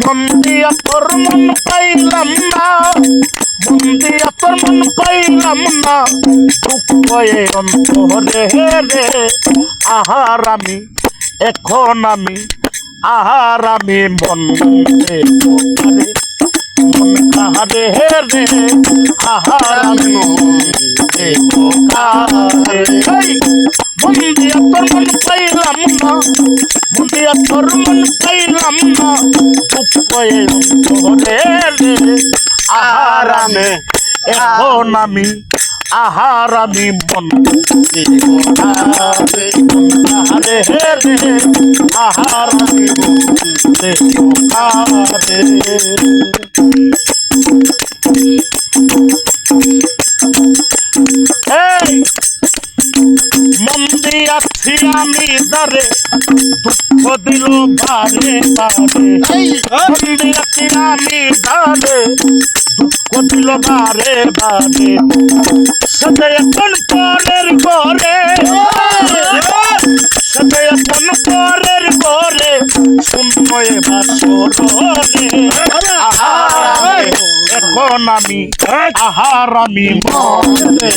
মন দিয়া তোর মন পাইলাম না। মন দিয়া তোর মন এখন আমি আহার আমি মন মন কাহারে রে আহার আমি মন রে কোথারে? এই, মন দিয়া তোর মন পাইলাম না দিয়া তোর মন পাইলাম না। দুঃখ এ অন্তরে রে আহার আমি এখন আমি আহার আমি আহারে হে রে আহার আমি মন দিয়াছি আমি দারে দুঃখ দিল বারে বারে। মন দিয়াছি আমি দারে দুঃখ দিল বারে বারে। সদে এখন পরের ঘরে সদে এখন পরের ঘরে শূন্যে বাসরে এখন আমি আহার আমি রে